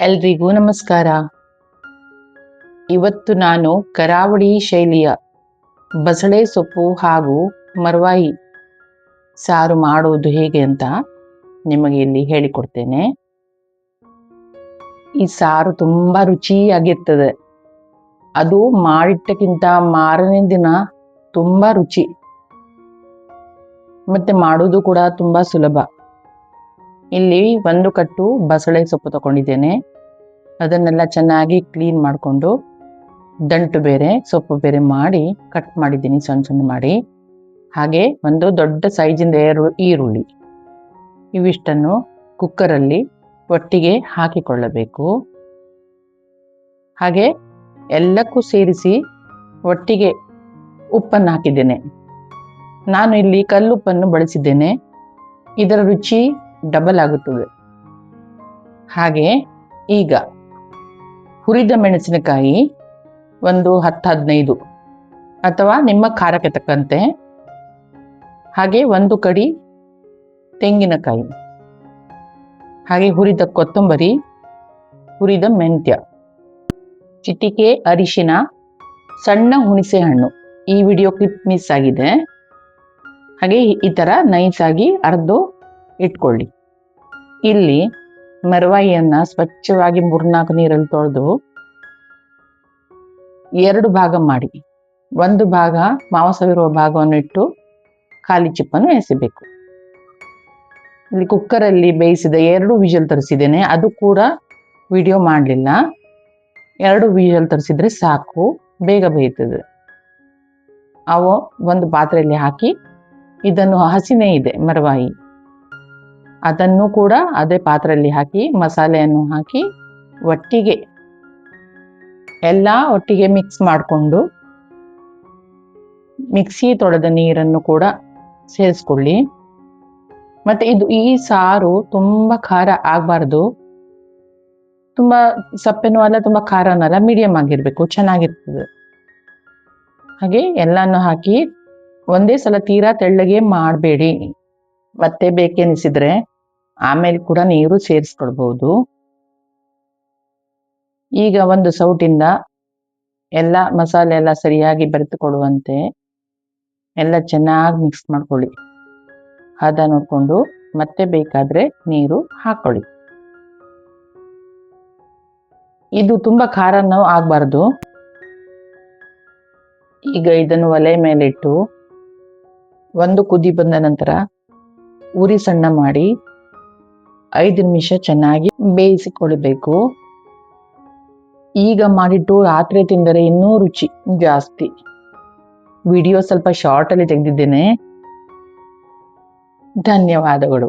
ಎಲ್ರಿಗೂ ನಮಸ್ಕಾರ. ಇವತ್ತು ನಾನು ಕರಾವಳಿ ಶೈಲಿಯ ಬಸಳೆ ಸೊಪ್ಪು ಹಾಗೂ ಮರವಾಯಿ ಸಾರು ಮಾಡುವುದು ಹೇಗೆ ಅಂತ ನಿಮಗೆ ಇಲ್ಲಿ ಹೇಳಿಕೊಡ್ತೇನೆ. ಈ ಸಾರು ತುಂಬ ರುಚಿಯಾಗಿರ್ತದೆ. ಅದು ಮಾಡಿಟ್ಟಕ್ಕಿಂತ ಮಾರನೇ ದಿನ ತುಂಬ ರುಚಿ. ಮತ್ತೆ ಮಾಡೋದು ಕೂಡ ತುಂಬ ಸುಲಭ. ಇಲ್ಲಿ ಒಂದು ಕಟ್ಟು ಬಸಳೆ ಸೊಪ್ಪು ತಗೊಂಡಿದ್ದೇನೆ. ಅದನ್ನೆಲ್ಲ ಚೆನ್ನಾಗಿ ಕ್ಲೀನ್ ಮಾಡಿಕೊಂಡು ದಂಟು ಬೇರೆ, ಸೊಪ್ಪು ಬೇರೆ ಮಾಡಿ ಕಟ್ ಮಾಡಿದ್ದೀನಿ, ಸಣ್ಣ ಸಣ್ಣ ಮಾಡಿ. ಹಾಗೆ ಒಂದು ದೊಡ್ಡ ಸೈಜಿಂದ ಈರುಳ್ಳಿ. ಇವಿಷ್ಟನ್ನು ಕುಕ್ಕರಲ್ಲಿ ಒಟ್ಟಿಗೆ ಹಾಕಿಕೊಳ್ಳಬೇಕು. ಹಾಗೆ ಎಲ್ಲಕ್ಕೂ ಸೇರಿಸಿ ಒಟ್ಟಿಗೆ ಉಪ್ಪನ್ನು ಹಾಕಿದ್ದೇನೆ. ನಾನು ಇಲ್ಲಿ ಕಲ್ಲುಪ್ಪನ್ನು ಬಳಸಿದ್ದೇನೆ. ಇದರ ರುಚಿ ಡಬಲ್ ಆಗುತ್ತದೆ ಹಾಗೆ ಈಗ ಹುರಿದ ಮೆಣಸಿನಕಾಯಿ ಒಂದು ಹತ್ತು ಹದಿನೈದು ಅಥವಾ ನಿಮ್ಮ ಖಾರಕ್ಕೆ ತಕ್ಕಂತೆ. ಹಾಗೆ ಒಂದು ಕಡಿ ತೆಂಗಿನಕಾಯಿ. ಹಾಗೆ ಹುರಿದ ಕೊತ್ತಂಬರಿ, ಹುರಿದ ಮೆಂತ್ಯ. ಚಿಟಿಕೆ, ಅರಿಶಿನ, ಸಣ್ಣ ಹುಣಸೆ ಹಣ್ಣು. ಈ ವಿಡಿಯೋ ಕ್ಲಿಪ್ ಮಿಸ್ ಆಗಿದೆ. ಹಾಗೆ ಈ ಥರ ನೈಸಾಗಿ ಅರ್ದು ಇಟ್ಕೊಳ್ಳಿ. ಇಲ್ಲಿ ಮರವಾಯಿಯನ್ನ ಸ್ವಚ್ಛವಾಗಿ ಮೂರ್ನಾಲ್ಕು ನೀರಲ್ಲಿ ತೊಳೆದು ಎರಡು ಭಾಗ ಮಾಡಿ. ಒಂದು ಭಾಗ ಮಾಂಸವಿರುವ ಭಾಗವನ್ನು ಇಟ್ಟು ಖಾಲಿ ಚಿಪ್ಪನ್ನು ಎಸಿಬೇಕು. ಇಲ್ಲಿ ಕುಕ್ಕರಲ್ಲಿ ಬೇಯಿಸಿದ ಎರಡು ವಿಜಲ್ ತರಿಸಿದ್ದೇನೆ. ಅದು ಕೂಡ ವಿಡಿಯೋ ಮಾಡಲಿಲ್ಲ. ಎರಡು ವಿಜಲ್ ತರಿಸಿದ್ರೆ ಸಾಕು. ಬೇಗ ಬೇಯ್ತದೆ. ಅವು ಒಂದು ಪಾತ್ರೆಯಲ್ಲಿ ಹಾಕಿ ಇದನ್ನು ಹಸಿನೇ ಇದೆ ಮರವಾಯಿ ಅದನ್ನು ಕೂಡ ಅದೇ ಪಾತ್ರೆಯಲ್ಲಿ ಹಾಕಿ, ಮಸಾಲೆಯನ್ನು ಹಾಕಿ ಒಟ್ಟಿಗೆ ಎಲ್ಲ ಒಟ್ಟಿಗೆ ಮಿಕ್ಸ್ ಮಾಡಿಕೊಂಡು ಮಿಕ್ಸಿ ತೊಳೆದ ನೀರನ್ನು ಕೂಡ ಸೇರಿಸ್ಕೊಳ್ಳಿ. ಮತ್ತೆ ಇದು ಈ ಸಾರು ತುಂಬಾ ಖಾರ ಆಗಬಾರ್ದು. ತುಂಬಾ ಸಪ್ಪೆನೂ ಅಲ್ಲ, ತುಂಬಾ ಖಾರನೂ ಅಲ್ಲ ಮೀಡಿಯಂ ಆಗಿರ್ಬೇಕು, ಚೆನ್ನಾಗಿರ್ತದೆ. ಹಾಗೆ ಎಲ್ಲಾನು ಹಾಕಿ ಒಂದೇ ಸಲ ತೀರಾ ತೆಳ್ಳಗೆ ಮಾಡಬೇಡಿ. ಮತ್ತೆ ಬೇಕೆನಿಸಿದ್ರೆ ಆಮೇಲೆ ಕೂಡ ನೀರು ಸೇರಿಸ್ಕೊಳ್ಬಹುದು ಈಗ ಒಂದು ಸೌಟಿಂದ ಎಲ್ಲ ಮಸಾಲೆ ಎಲ್ಲ ಸರಿಯಾಗಿ ಬೆರೆತುಕೊಳ್ಳುವಂತೆ ಎಲ್ಲ ಚೆನ್ನಾಗಿ ಮಿಕ್ಸ್ ಮಾಡ್ಕೊಳ್ಳಿ. ಹದ ನೋಡಿಕೊಂಡು ಮತ್ತೆ ಬೇಕಾದ್ರೆ ನೀರು ಹಾಕೊಳ್ಳಿ. ಇದು ತುಂಬಾ ಖಾರನೂ ಆಗಬಾರ್ದು. ಈಗ ಇದನ್ನು ಒಲೆ ಮೇಲಿಟ್ಟು ಒಂದು ಕುದಿ ಬಂದ ನಂತರ ಉರಿ ಸಣ್ಣ ಮಾಡಿ ಐದು ನಿಮಿಷ ಚೆನ್ನಾಗಿ ಬೇಯಿಸಿಕೊಳ್ಳಬೇಕು. ಈಗ ಮಾಡಿಟ್ಟು ರಾತ್ರಿ ತಿಂದರೆ ಇನ್ನೂ ರುಚಿ ಜಾಸ್ತಿ. ವಿಡಿಯೋ ಸ್ವಲ್ಪ ಶಾರ್ಟ್ ಅಲ್ಲಿ ತೆಗೆದಿದ್ದೇನೆ. ಧನ್ಯವಾದಗಳು.